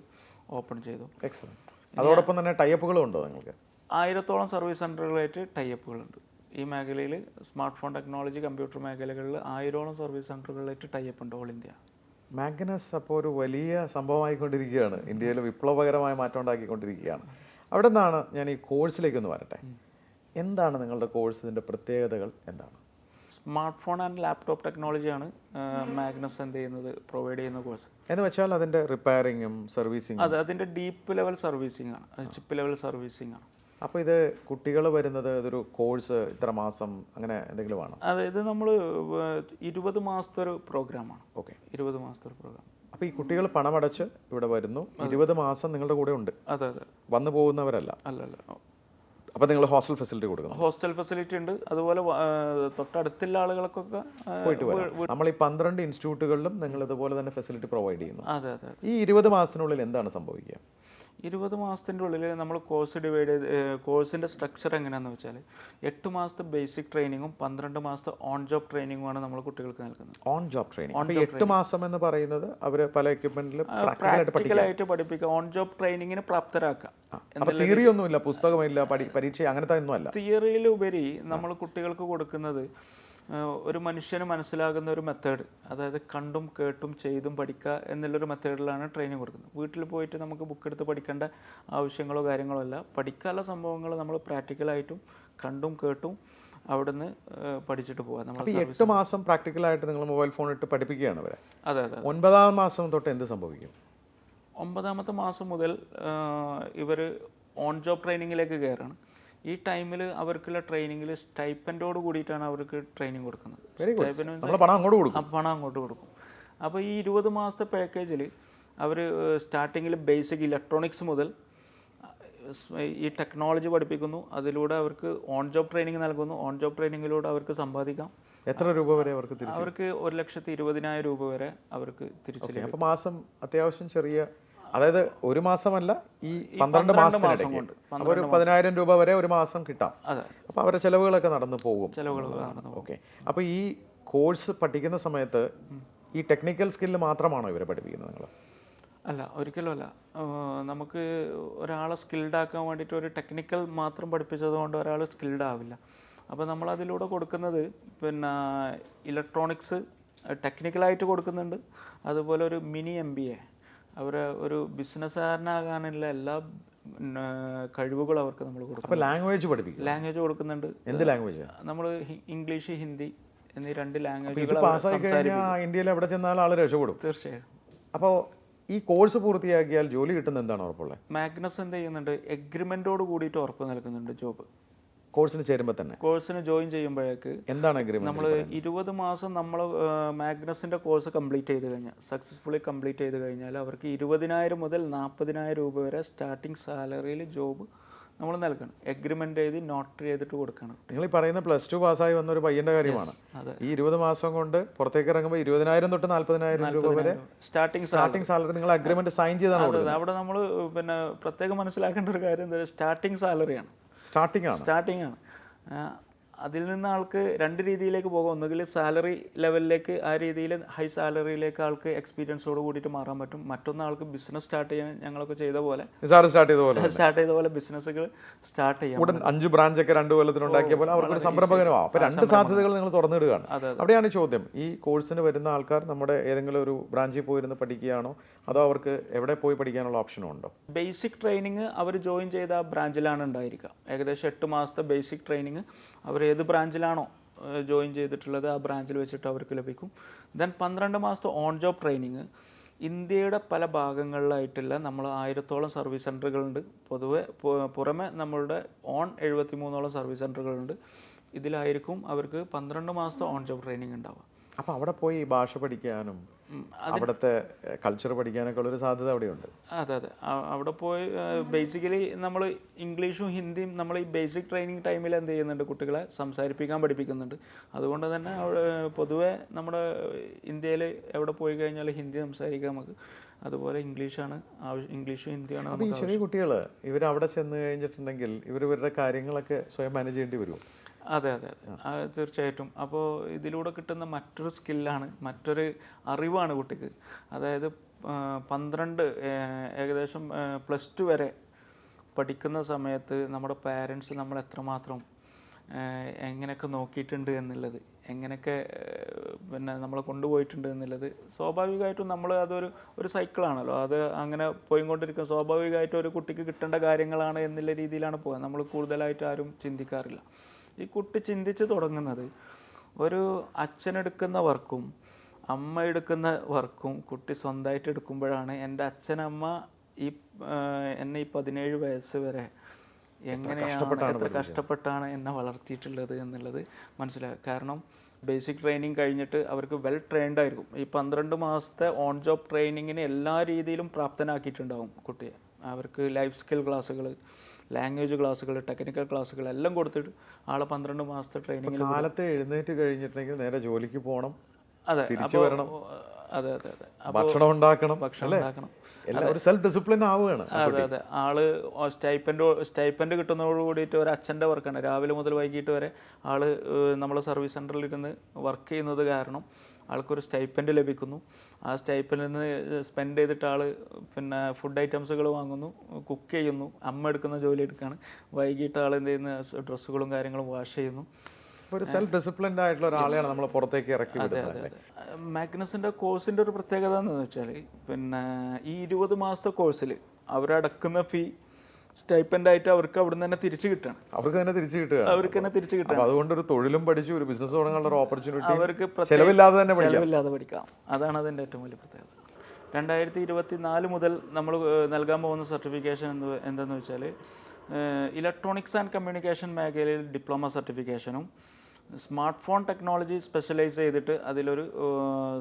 ഓപ്പൺ ചെയ്തു. എക്സലന്റ് അതോടൊപ്പം തന്നെ ടൈപ്പുകളും ഉണ്ടോ നിങ്ങൾക്ക്? ആയിരത്തോളം സർവീസ് സെന്ററുകളായിട്ട് ടൈപ്പുകളുണ്ട് ഈ മേഖലയിൽ സ്മാർട്ട് ഫോൺ ടെക്നോളജി കമ്പ്യൂട്ടർ മേഖലകളിൽ ആയിരോളം സർവീസ് സെന്ററുകളായിട്ട് ടൈപ്പ് ഉണ്ട് ഓൾ ഇന്ത്യ. മാഗ്നസ് അപ്പോൾ ഒരു വലിയ സംഭവമായിക്കൊണ്ടിരിക്കുകയാണ്. ഇന്ത്യയിൽ വിപ്ലവകരമായ മാറ്റം ഉണ്ടാക്കിക്കൊണ്ടിരിക്കുകയാണ് അവിടെ നിന്നാണ് ഞാൻ ഈ കോഴ്സിലേക്ക് ഒന്ന് വരട്ടെ എന്താണ് നിങ്ങളുടെ കോഴ്സിന്റെ പ്രത്യേകതകൾ എന്താണ്? സ്മാർട്ട് ഫോൺ ആൻഡ് ലാപ്ടോപ്പ് ടെക്നോളജിയാണ് മാഗ്നസ് എന്ത് ചെയ്യുന്നത് പ്രൊവൈഡ് ചെയ്യുന്ന കോഴ്സ്. എന്ന് വെച്ചാൽ അതിന്റെ റിപ്പയറിങ്ങും സർവീസിങ് അതെ അതിന്റെ ഡീപ്പ് ലെവൽ സർവീസിംഗ് ആണ് ചിപ്പ് ലെവൽ സർവീസിംഗ് ആണ് അപ്പോൾ ഇത് കുട്ടികൾ വരുന്നത് ഇതൊരു കോഴ്സ് ഇത്ര മാസം അങ്ങനെ എന്തെങ്കിലും ആണോ? അതായത് നമ്മൾ ഇരുപത് മാസത്തെ ഒരു പ്രോഗ്രാമാണ്. ഓക്കെ. ഇരുപത് മാസത്തെ ഒരു പ്രോഗ്രാം. അപ്പോൾ ഈ കുട്ടികൾ പണമടച്ച് ഇവിടെ വരുന്നു. ഇരുപത് മാസം നിങ്ങളുടെ കൂടെ ഉണ്ട്. അതെ അതെ. വന്നു പോകുന്നവരല്ല. അല്ല അല്ല. അപ്പോൾ നിങ്ങൾ ഹോസ്റ്റൽ ഫെസിലിറ്റി കൊടുക്കണം. ഹോസ്റ്റൽ ഫെസിലിറ്റി ഉണ്ട്. അതുപോലെ തൊട്ടടുത്തുള്ള ആളുകൾക്കൊക്കെ പോയിട്ട് വരാം നമ്മൾ ഈ പന്ത്രണ്ട് ഇൻസ്റ്റിറ്റ്യൂട്ടുകളിലും നിങ്ങൾ ഇതുപോലെ തന്നെ ഫെസിലിറ്റി പ്രൊവൈഡ് ചെയ്യുന്നു. അതെ അതെ. ഈ ഇരുപത് മാസത്തിനുള്ളിൽ എന്താണ് സംഭവിക്കുക? ഇരുപത് മാസത്തിന്റെ ഉള്ളിൽ നമ്മൾ കോഴ്സ് ഡിവൈഡ് ചെയ്ത് കോഴ്സിന്റെ സ്ട്രക്ചർ എങ്ങനെയാണെന്ന് വെച്ചാൽ എട്ട് മാസത്തെ ബേസിക് ട്രെയിനിങ്ങും പന്ത്രണ്ട് മാസത്തെ ഓൺ ജോബ് ട്രെയിനിങ്ങുമാണ് നമ്മൾ കുട്ടികൾക്ക് നൽകുന്നത്. ഓൺ ജോബ് ട്രെയിനിങ് എട്ട് മാസം എന്ന് പറയുന്നത് അവർ പല എക്യുപ്മെന്റിലും പ്രാക്ടിക്കലായിട്ട് പഠിപ്പിക്കുക. ഓൺ ജോബ് ട്രെയിനിങ്ങിന് പ്രാപ്തരാക്കുക തിയറി ഒന്നുമില്ല പുസ്തകമില്ല പരീക്ഷ അങ്ങനത്തെ ഒന്നുമല്ല. തിയറിയിലുപരി നമ്മൾ കുട്ടികൾക്ക് കൊടുക്കുന്നത് ഒരു മനുഷ്യന് മനസ്സിലാകുന്ന ഒരു മെത്തേഡ് അതായത് കണ്ടും കേട്ടും ചെയ്തും പഠിക്കുക എന്നുള്ളൊരു മെത്തേഡിലാണ് ട്രെയിനിങ് കൊടുക്കുന്നത്. വീട്ടിൽ പോയിട്ട് നമുക്ക് ബുക്ക് എടുത്ത് പഠിക്കേണ്ട ആവശ്യങ്ങളോ കാര്യങ്ങളോ അല്ല. പഠിക്കാനുള്ള സംഭവങ്ങൾ നമ്മൾ പ്രാക്ടിക്കലായിട്ടും കണ്ടും കേട്ടും അവിടുന്ന് പഠിച്ചിട്ട് പോകാം നമ്മൾ എട്ട് മാസം പ്രാക്ടിക്കലായിട്ട് നിങ്ങൾ മൊബൈൽ ഫോൺ ഇട്ട് പഠിപ്പിക്കുകയാണ് അവരെ അതെ അതെ ഒൻപതാം മാസം തൊട്ട് എന്ത് സംഭവിക്കും? ഒമ്പതാമത്തെ മാസം മുതൽ ഇവർ ഓൺ ജോബ് ട്രെയിനിങ്ങിലേക്ക് കയറാണ്. ഈ ടൈമിൽ അവർക്കുള്ള ട്രെയിനിങ്ങിൽ സ്റ്റൈപ്പൻഡോട് കൂടിയിട്ടാണ് അവർക്ക് ട്രെയിനിങ് കൊടുക്കുന്നത്. പണം അങ്ങോട്ട് കൊടുക്കും. പണം അങ്ങോട്ട് കൊടുക്കും. അപ്പോൾ ഈ ഇരുപത് മാസത്തെ പാക്കേജിൽ അവർ സ്റ്റാർട്ടിങ്ങിൽ ബേസിക് ഇലക്ട്രോണിക്സ് മുതൽ ഈ ടെക്നോളജി പഠിപ്പിക്കുന്നു. അതിലൂടെ അവർക്ക് ഓൺ ജോബ് ട്രെയിനിങ് നൽകുന്നു. ഓൺ ജോബ് ട്രെയിനിങ്ങിലൂടെ അവർക്ക് സമ്പാദിക്കാം. എത്ര രൂപ വരെ അവർക്ക് അവർക്ക് ഒരു ലക്ഷത്തി ഇരുപതിനായിരം രൂപ വരെ അവർക്ക് തിരിച്ചു. അപ്പോൾ മാസം അത്യാവശ്യം ചെറിയ അതായത് ഒരു മാസമല്ല ഈ പന്ത്രണ്ട് മാസം കൊണ്ട്, അപ്പോൾ ഒരു പതിനായിരം രൂപ വരെ ഒരു മാസം കിട്ടാം. അപ്പൊ അപ്പോൾ അവരുടെ ചെലവുകളൊക്കെ നടന്നു പോകും. ഓക്കെ. അപ്പോൾ ഈ കോഴ്സ് പഠിക്കുന്ന സമയത്ത് ഈ ടെക്നിക്കൽ സ്കില്ല് മാത്രമാണോ ഇവരെ പഠിപ്പിക്കുന്നത് നിങ്ങൾ അല്ല ഒരിക്കലും അല്ല. നമുക്ക് ഒരാളെ സ്കിൽഡ് ആക്കാൻ വേണ്ടിയിട്ട് ഒരു ടെക്നിക്കൽ മാത്രം പഠിപ്പിച്ചത് കൊണ്ട് ഒരാൾ സ്കിൽഡ് ആവില്ല. അപ്പോൾ നമ്മൾ അതിലൂടെ കൊടുക്കുന്നത് പിന്നെ ഇലക്ട്രോണിക്സ് ടെക്നിക്കലായിട്ട് കൊടുക്കുന്നുണ്ട്. അതുപോലെ ഒരു മിനി എം ബി എ. അവരെ ഒരു ബിസിനസ്സുകാരനാകാനുള്ള എല്ലാ കഴിവുകളും അവർക്ക് നമ്മൾ കൊടുക്കും ലാംഗ്വേജ് പഠിപ്പിക്കും ലാംഗ്വേജ് കൊടുക്കുന്നുണ്ട്. എന്ത് ലാംഗ്വേജ് നമ്മൾ ഇംഗ്ലീഷ് ഹിന്ദി എന്നീ രണ്ട് ലാംഗ്വേജ് ലാംഗ്വേജുകൾ പാസ്സായി കഴിഞ്ഞാൽ ഇന്ത്യയിൽ എവിടെ ചെന്നാലും ആൾ രക്ഷപ്പെടും. തീർച്ചയായും. അപ്പോൾ ഈ കോഴ്സ് പൂർത്തിയാക്കിയാൽ ജോലി കിട്ടുന്ന എന്താണ് ഉറപ്പുള്ളത്? മാഗ്നസ് എന്ത് ചെയ്യുന്നുണ്ട്? എഗ്രിമെന്റോട് കൂടിയിട്ട് ഉറപ്പ് നൽകുന്നുണ്ട് ജോബ് കോഴ്സിന് ചേരുമ്പോൾ തന്നെ? കോഴ്സിന് ജോയിൻ ചെയ്യുമ്പോഴേക്ക് എന്താണ് അഗ്രിമെന്റ് നമ്മൾ ഇരുപത് മാസം നമ്മൾ മാഗ്നസിന്റെ കോഴ്സ് കംപ്ലീറ്റ് ചെയ്ത് കഴിഞ്ഞാൽ സക്സസ്ഫുള്ളി കംപ്ലീറ്റ് ചെയ്ത് കഴിഞ്ഞാൽ അവർക്ക് ഇരുപതിനായിരം മുതൽ നാൽപ്പതിനായിരം രൂപ വരെ സ്റ്റാർട്ടിംഗ് സാലറിയിൽ ജോബ് നമ്മൾ നൽകണം. എഗ്രിമെന്റ് എഴുതി നോട്ടറി ചെയ്തിട്ട് കൊടുക്കണം. നിങ്ങൾ ഈ പറയുന്ന പ്ലസ് ടു പാസ്സായി വന്ന ഒരു പയ്യന്റെ കാര്യമാണ്. ഈ ഇരുപത് മാസം കൊണ്ട് പുറത്തേക്ക് ഇറങ്ങുമ്പോൾ ഇരുപതിനായിരം തൊട്ട് നാൽപ്പതിനായിരം രൂപ വരെ സ്റ്റാർട്ടിംഗ് സ്റ്റാർട്ടിംഗ് സാലറി നിങ്ങൾ അഗ്രിമെന്റ് സൈൻ ചെയ്താണ് അവിടെ നമ്മൾ പിന്നെ പ്രത്യേകം മനസ്സിലാക്കേണ്ട ഒരു കാര്യം എന്താ സ്റ്റാർട്ടിങ് സാലറിയാണ് സ്റ്റാർട്ടിംഗ് ആണ്. സ്റ്റാർട്ടിംഗ് ആണ്. അതിൽ നിന്ന് ആൾക്ക് രണ്ട് രീതിയിലേക്ക് പോകാം. ഒന്നുകിൽ സാലറി ലെവലിലേക്ക് ആ രീതിയിൽ ഹൈ സാലറിയിലേക്ക് ആൾക്ക് എക്സ്പീരിയൻസോട് കൂടിയിട്ട് മാറാൻ പറ്റും. മറ്റൊന്ന് ആൾക്ക് ബിസിനസ് സ്റ്റാർട്ട് ചെയ്യാൻ ഞങ്ങളൊക്കെ ചെയ്ത പോലെ സ്റ്റാർട്ട് ചെയ്ത പോലെ? സ്റ്റാർട്ട് ചെയ്ത പോലെ ബിസിനസ്സുകൾ സ്റ്റാർട്ട് ചെയ്യാം ഉടൻ അഞ്ച് ബ്രാഞ്ച് ഒക്കെ രണ്ട് കൊല്ലത്തിൽ ഉണ്ടാക്കിയ പോലെ അവർക്ക് സംരംഭകരമാവും അപ്പോൾ അപ്പൊ രണ്ട് സാധ്യതകൾ നിങ്ങൾ തുറന്നിടുകയാണ്. അവിടെയാണ് ചോദ്യം. ഈ കോഴ്സിന് വരുന്ന ആൾക്കാർ നമ്മുടെ ഏതെങ്കിലും ഒരു ബ്രാഞ്ചിൽ പോയിരുന്ന് പഠിക്കുകയാണോ? അതോ അവർക്ക് എവിടെ പോയി പഠിക്കാനുള്ള ഓപ്ഷനും ഉണ്ടോ? ബേസിക് ട്രെയിനിങ് അവർ ജോയിൻ ചെയ്ത ബ്രാഞ്ചിലാണ് ഉണ്ടായിരിക്കുക. ഏകദേശം എട്ട് മാസത്തെ ബേസിക് ട്രെയിനിങ് അവർ ഏത് ബ്രാഞ്ചിലാണോ ജോയിൻ ചെയ്തിട്ടുള്ളത് ആ ബ്രാഞ്ചിൽ വെച്ചിട്ട് അവർക്ക് ലഭിക്കും. ദെൻ പന്ത്രണ്ട് മാസത്തെ ഓൺ ജോബ് ട്രെയിനിങ് ഇന്ത്യയുടെ പല ഭാഗങ്ങളിലായിട്ടുള്ള നമ്മൾ ആയിരത്തോളം സർവീസ് സെന്ററുകളുണ്ട് പൊതുവെ പുറമെ നമ്മളുടെ ഓൺ എഴുപത്തി മൂന്നോളം സർവീസ് സെന്ററുകളുണ്ട് ഇതിലായിരിക്കും അവർക്ക് പന്ത്രണ്ട് മാസത്തെ ഓൺ ജോബ് ട്രെയിനിങ് ഉണ്ടാവുക. അപ്പോൾ അവിടെ പോയി ഭാഷ പഠിക്കാനും അവിടുത്തെ കൾച്ചർ പഠിക്കാനൊക്കെ ഉള്ളൊരു സാധ്യത അവിടെയുണ്ട്. അതെ അതെ. അവിടെ പോയി ബേസിക്കലി നമ്മൾ ഇംഗ്ലീഷും ഹിന്ദിയും നമ്മൾ ഈ ബേസിക് ട്രെയിനിങ് ടൈമിൽ എന്ത് ചെയ്യുന്നുണ്ട് കുട്ടികളെ? സംസാരിപ്പിക്കാൻ പഠിപ്പിക്കുന്നുണ്ട്. അതുകൊണ്ട് തന്നെ അവിടെ പൊതുവെ നമ്മുടെ ഇന്ത്യയിൽ എവിടെ പോയി കഴിഞ്ഞാൽ ഹിന്ദി സംസാരിക്കാൻ നമുക്ക്. അതുപോലെ ഇംഗ്ലീഷാണ് ആവശ്യം ഇംഗ്ലീഷും ഹിന്ദിയാണ് നമുക്ക് ചെറിയ കുട്ടികൾ ഇവർ അവിടെ ചെന്ന് കഴിഞ്ഞിട്ടുണ്ടെങ്കിൽ ഇവർ ഇവരുടെ കാര്യങ്ങളൊക്കെ സ്വയം മാനേജ് ചെയ്യേണ്ടി വരും. അതെ അതെ അതെ. തീർച്ചയായിട്ടും. അപ്പോൾ ഇതിലൂടെ കിട്ടുന്ന മറ്റൊരു സ്കില്ലാണ് മറ്റൊരു അറിവാണ് കുട്ടിക്ക്. അതായത് പന്ത്രണ്ട് ഏകദേശം പ്ലസ് ടു വരെ പഠിക്കുന്ന സമയത്ത് നമ്മുടെ പാരൻസ് നമ്മൾ എത്രമാത്രം എങ്ങനെയൊക്കെ നോക്കിയിട്ടുണ്ട് എന്നുള്ളത് എങ്ങനെയൊക്കെ പിന്നെ നമ്മളെ കൊണ്ടുപോയിട്ടുണ്ട് എന്നുള്ളത് സ്വാഭാവികമായിട്ടും നമ്മൾ അതൊരു ഒരു സൈക്കിളാണല്ലോ. അത് അങ്ങനെ പോയിക്കൊണ്ടിരിക്കും സ്വാഭാവികമായിട്ടും ഒരു കുട്ടിക്ക് കിട്ടേണ്ട കാര്യങ്ങളാണ് എന്നുള്ള രീതിയിലാണ് പോകുക നമ്മൾ കൂടുതലായിട്ട് ആരും ചിന്തിക്കാറില്ല. ഈ കുട്ടി ചിന്തിച്ച് തുടങ്ങുന്നത്. ഒരു അച്ഛനെടുക്കുന്ന വർക്കും അമ്മ എടുക്കുന്ന വർക്കും കുട്ടി സ്വന്തമായിട്ട് എടുക്കുമ്പോഴാണ് എന്റെ അച്ഛനമ്മ ഈ എന്നെ ഈ പതിനേഴ് വയസ്സ് വരെ എങ്ങനെയാണ് എത്ര കഷ്ടപ്പെട്ടാണ് എന്നെ വളർത്തിയിട്ടുള്ളത് എന്നുള്ളത് മനസ്സിലാക്കുക. കാരണം ബേസിക് ട്രെയിനിങ് കഴിഞ്ഞിട്ട് അവർക്ക് വെൽ ട്രെയിൻഡ് ആയിരിക്കും. ഈ പന്ത്രണ്ട് മാസത്തെ ഓൺ ജോബ് ട്രെയിനിങ്ങിന് എല്ലാ രീതിയിലും പ്രാപ്തനാക്കിയിട്ടുണ്ടാവും കുട്ടിയെ. അവർക്ക് ലൈഫ് സ്കിൽ ക്ലാസ്സുകൾ ലാംഗ്വേജ് ക്ലാസ്സുകൾ ടെക്നിക്കൽ ക്ലാസ്സുകൾ എല്ലാം കൊടുത്തിട്ട് ആളെ പന്ത്രണ്ട് മാസത്തെ ട്രെയിനിങ്ങിൽ കാലത്തെ എഴുന്നേറ്റ് കഴിഞ്ഞിട്ടുണ്ടെങ്കിൽ നേരെ ജോലിക്ക് പോകണം അതെ. തിരിച്ചു വരണം. അതെ അതെ അതെ. ഭക്ഷണം ഉണ്ടാക്കണം ഭക്ഷണം ഉണ്ടാക്കണം. ഒരു സെൽഫ് ഡിസിപ്ലിൻ ആവുകയാണ് അതെ അതെ. ആൾ സ്റ്റൈപ്പൻഡ് സ്റ്റൈപ്പൻഡ് കിട്ടുന്നതോട് കൂടിയിട്ട് ഒരു അച്ഛന്റെ വർക്കാണ് രാവിലെ മുതൽ വൈകിട്ട് വരെ ആൾ നമ്മളെ സർവീസ് സെന്ററിൽ ഇരുന്ന് വർക്ക് ചെയ്യുന്നത് കാരണം ആൾക്കൊരു സ്റ്റൈപ്പൻഡ് ലഭിക്കുന്നു. ആ സ്റ്റൈപ്പൻഡിൽ നിന്ന് സ്പെൻഡ് ചെയ്തിട്ട് ആൾ പിന്നെ ഫുഡ് ഐറ്റംസുകൾ വാങ്ങുന്നു കുക്ക് ചെയ്യുന്നു അമ്മ എടുക്കുന്ന ജോലി എടുക്കുകയാണ്. വൈകിട്ട് ആൾ എന്ത് ചെയ്യുന്ന ഡ്രസ്സുകളും കാര്യങ്ങളും വാഷ് ചെയ്യുന്നു. ഒരു സെൽഫ് ഡിസിപ്ലിൻഡ് ആയിട്ടുള്ള ഒരാളെയാണ് നമ്മൾ പുറത്തേക്ക് ഇറക്കി? മാഗ്നസിന്റെ കോഴ്സിന്റെ ഒരു പ്രത്യേകത എന്ന് വെച്ചാൽ പിന്നെ ഈ ഇരുപത് മാസത്തെ കോഴ്സിൽ അവരടക്കുന്ന ഫീ സ്റ്റൈപ്പന്റ് ആയിട്ട് അവർക്ക് അവിടെ നിന്ന് തന്നെ തിരിച്ചു കിട്ടണം അവർക്ക് തന്നെ തിരിച്ചു കിട്ടുക അവർക്ക് തന്നെ തിരിച്ചു കിട്ടുക അതുകൊണ്ട് ഒരു തൊഴിലും പഠിച്ചു ഒരു ബിസിനസ് തുടങ്ങാനുള്ള ഒരു ഓപ്പർച്യൂണിറ്റി അവർക്ക് ചെലവില്ലാതെ തന്നെ പഠിക്കാം. ചെലവില്ലാതെ പഠിക്കാം. അതാണ് അതിന്റെ ഏറ്റവും വലിയ പ്രത്യേകത. രണ്ടായിരത്തി ഇരുപത്തി നാല് മുതൽ നമ്മൾ നൽകാൻ പോകുന്ന സർട്ടിഫിക്കേഷൻ എന്ന് എന്തെന്ന് വെച്ചാൽ ഇലക്ട്രോണിക്സ് ആൻഡ് കമ്മ്യൂണിക്കേഷൻ മേഖലയിൽ ഡിപ്ലോമ സർട്ടിഫിക്കേഷനും സ്മാർട്ട് ഫോൺ ടെക്നോളജി സ്പെഷ്യലൈസ് ചെയ്തിട്ട് അതിലൊരു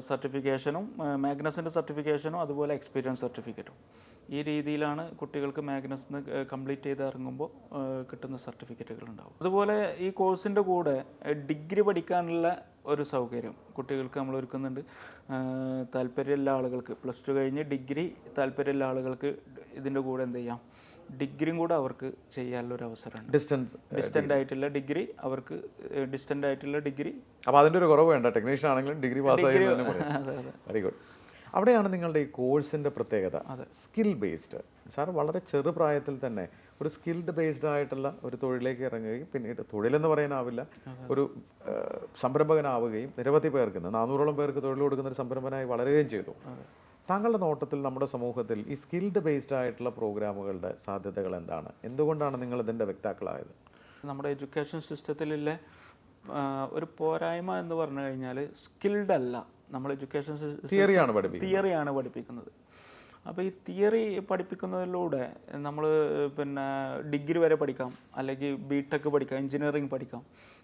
സർട്ടിഫിക്കേഷനും മാഗ്നസിന്റെ സർട്ടിഫിക്കേഷനും അതുപോലെ എക്സ്പീരിയൻസ് സർട്ടിഫിക്കറ്റും ഈ രീതിയിലാണ് കുട്ടികൾക്ക് മാഗ്നസ് കംപ്ലീറ്റ് ചെയ്ത് ഇറങ്ങുമ്പോൾ കിട്ടുന്ന സർട്ടിഫിക്കറ്റുകൾ ഉണ്ടാവും അതുപോലെ ഈ കോഴ്സിന്റെ കൂടെ ഡിഗ്രി പഠിക്കാനുള്ള ഒരു സൗകര്യം കുട്ടികൾക്ക് നമ്മൾ ഒരുക്കുന്നുണ്ട്. താല്പര്യമുള്ള ആളുകൾക്ക് പ്ലസ് ടു കഴിഞ്ഞ് ഡിഗ്രി താല്പര്യമുള്ള ആളുകൾക്ക് ഇതിന്റെ കൂടെ എന്ത് ചെയ്യാം? ഡിഗ്രിയും കൂടെ അവർക്ക് ചെയ്യാനുള്ള ഒരു അവസരമുണ്ട്. ഡിസ്റ്റൻസ് ഡിസ്റ്റന്റ് ആയിട്ടുള്ള ഡിഗ്രി അവർക്ക് ഡിസ്റ്റന്റ് ആയിട്ടുള്ള ഡിഗ്രി അപ്പോൾ അതിന്റെ ഒരു കുറവ് വേണ്ട. ടെക്നീഷ്യൻ ആണെങ്കിലും ഡിഗ്രി പാസ് ആയി വെരി ഗുഡ് അവിടെയാണ് നിങ്ങളുടെ ഈ കോഴ്സിന്റെ പ്രത്യേകത. സ്കിൽ ബേസ്ഡ് സാർ വളരെ ചെറുപ്രായത്തിൽ തന്നെ ഒരു സ്കിൽഡ് ബേസ്ഡ് ആയിട്ടുള്ള ഒരു തൊഴിലേക്ക് ഇറങ്ങുകയും പിന്നീട് തൊഴിലെന്ന് പറയാനാവില്ല ഒരു സംരംഭകനാവുകയും നിരവധി പേർക്ക് നാനൂറോളം പേർക്ക് തൊഴിൽ കൊടുക്കുന്ന ഒരു സംരംഭനായി വളരുകയും ചെയ്തു. താങ്കളുടെ നോട്ടത്തിൽ നമ്മുടെ സമൂഹത്തിൽ ഈ സ്കിൽഡ് ബേസ്ഡ് ആയിട്ടുള്ള പ്രോഗ്രാമുകളുടെ സാധ്യതകൾ എന്താണ്? എന്തുകൊണ്ടാണ് നിങ്ങൾ ഇതിന്റെ വ്യക്താക്കളായത്? നമ്മുടെ എഡ്യൂക്കേഷൻ സിസ്റ്റത്തിലുള്ള ഒരു പോരായ്മ എന്ന് പറഞ്ഞു കഴിഞ്ഞാൽ സ്കിൽഡ് അല്ല. നമ്മൾ എഡ്യൂക്കേഷൻ തിയറിയാണ് തിയറിയാണ് പഠിപ്പിക്കുന്നത്. അപ്പോൾ ഈ തിയറി പഠിപ്പിക്കുന്നതിലൂടെ നമ്മൾ പിന്നെ ഡിഗ്രി വരെ പഠിക്കാം അല്ലെങ്കിൽ ബി ടെക് പഠിക്കാം എഞ്ചിനീയറിംഗ് പഠിക്കാം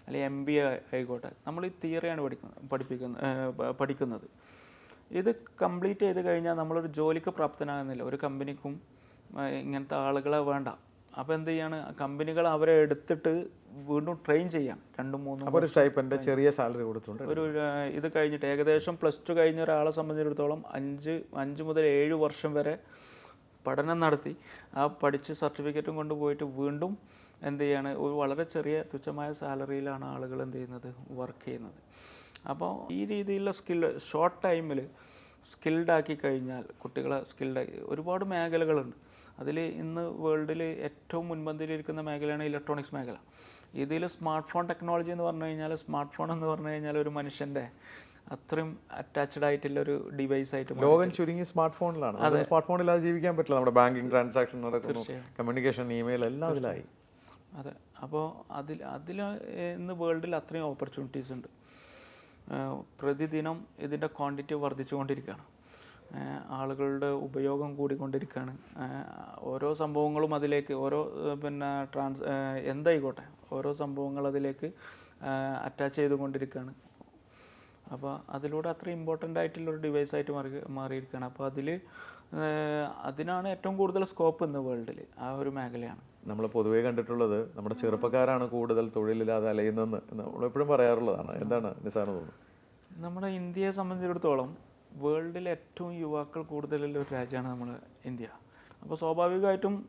അല്ലെങ്കിൽ എം ബി എ ആയിക്കോട്ടെ. നമ്മൾ ഈ തിയറിയാണ് പഠിക്കുന്നത് പഠിപ്പിക്കുന്ന പഠിക്കുന്നത്. ഇത് കംപ്ലീറ്റ് ചെയ്ത് കഴിഞ്ഞാൽ നമ്മളൊരു ജോലിക്ക് പ്രാപ്തനാകുന്നില്ല. ഒരു കമ്പനിക്കും ഇങ്ങനത്തെ ആളുകളെ വേണ്ട. അപ്പോൾ എന്ത് ചെയ്യാണ്? കമ്പനികൾ അവരെ എടുത്തിട്ട് വീണ്ടും ട്രെയിൻ ചെയ്യാം. രണ്ടും മൂന്നും ഒരു സ്റ്റൈപ്പന്റെ ചെറിയ സാലറി കൊടുത്തുണ്ട് ഒരു ഇത് കഴിഞ്ഞിട്ട് ഏകദേശം പ്ലസ് ടു കഴിഞ്ഞ ഒരാളെ സംബന്ധിച്ചിടത്തോളം അഞ്ച് അഞ്ച് മുതൽ ഏഴ് വർഷം വരെ പഠനം നടത്തി. ആ പഠിച്ച് സർട്ടിഫിക്കറ്റും കൊണ്ടുപോയിട്ട് വീണ്ടും എന്ത് ചെയ്യാണ്? ഒരു വളരെ ചെറിയ തുച്ഛമായ സാലറിയിലാണ് ആളുകൾ എന്ത് ചെയ്യുന്നത്? വർക്ക് ചെയ്യുന്നത്. അപ്പോൾ ഈ രീതിയിലുള്ള സ്കിൽ ഷോർട്ട് ടൈമിൽ സ്കിൽഡ് ആക്കി കഴിഞ്ഞാൽ കുട്ടികളെ സ്കിൽഡ് ഒരുപാട് മേഖലകളുണ്ട്. അതിൽ ഇന്ന് വേൾഡിൽ ഏറ്റവും മുൻപന്തിയിലിരിക്കുന്ന മേഖലയാണ് ഇലക്ട്രോണിക്സ് മേഖല. ഇതിൽ സ്മാർട്ട് ഫോൺ ടെക്നോളജി എന്ന് പറഞ്ഞു കഴിഞ്ഞാൽ സ്മാർട്ട് ഫോൺ എന്ന് പറഞ്ഞു കഴിഞ്ഞാൽ ഒരു മനുഷ്യന്റെ അത്രയും അറ്റാച്ച്ഡ് ആയിട്ടുള്ള ഒരു ഡിവൈസ് ആയിട്ട്. ലോകം ചുരുങ്ങി സ്മാർട്ട് ഫോണിലാണ് സ്മാർട്ട് ഫോണില്ലാതെ ജീവിക്കാൻ പറ്റില്ല. നമ്മുടെ ബാങ്കിങ് ട്രാൻസാക്ഷൻ നടക്കുന്നു കമ്മ്യൂണിക്കേഷൻ ഇമെയിൽ എല്ലാം അതിലായി. അതെ. അപ്പോൾ അതിൽ അതിൽ ഇന്ന് വേൾഡിൽ അത്രയും ഓപ്പർച്യൂണിറ്റീസ് ഉണ്ട്. പ്രതിദിനം ഇതിന്റെ ക്വാണ്ടിറ്റി വർദ്ധിച്ചുകൊണ്ടിരിക്കുകയാണ്. ആളുകളുടെ ഉപയോഗം കൂടിക്കൊണ്ടിരിക്കുകയാണ്. ഓരോ സംഭവങ്ങളും അതിലേക്ക് ഓരോ പിന്നെ ട്രാൻസ് എന്തായിക്കോട്ടെ ഓരോ സംഭവങ്ങൾ അതിലേക്ക് അറ്റാച്ച് ചെയ്തുകൊണ്ടിരിക്കുകയാണ്. അപ്പോൾ അതിലൂടെ അത്ര ഇമ്പോർട്ടന്റ് ആയിട്ടുള്ള ഒരു ഡിവൈസ് ആയിട്ട് മാറി മാറിയിരിക്കുകയാണ്. അപ്പോൾ അതിൽ അതിനാണ് ഏറ്റവും കൂടുതൽ സ്കോപ്പ് ഇന്ന് വേൾഡിൽ ആ ഒരു മേഖലയാണ്. നമ്മൾ പൊതുവേ കണ്ടിട്ടുള്ളത് നമ്മുടെ ചെറുപ്പക്കാരാണ് കൂടുതൽ തൊഴിലില്ലാതെ അലയുന്നതെന്ന് നമ്മൾ എപ്പോഴും പറയാറുള്ളതാണ്. എന്താണ് നിസാറിന് തോന്നുന്നത്? നമ്മുടെ ഇന്ത്യയെ സംബന്ധിച്ചിടത്തോളം വേൾഡിൽ ഏറ്റവും യുവാക്കൾ കൂടുതലുള്ള ഒരു രാജ്യമാണ് നമ്മൾ ഇന്ത്യ. അപ്പോൾ സ്വാഭാവികമായിട്ടും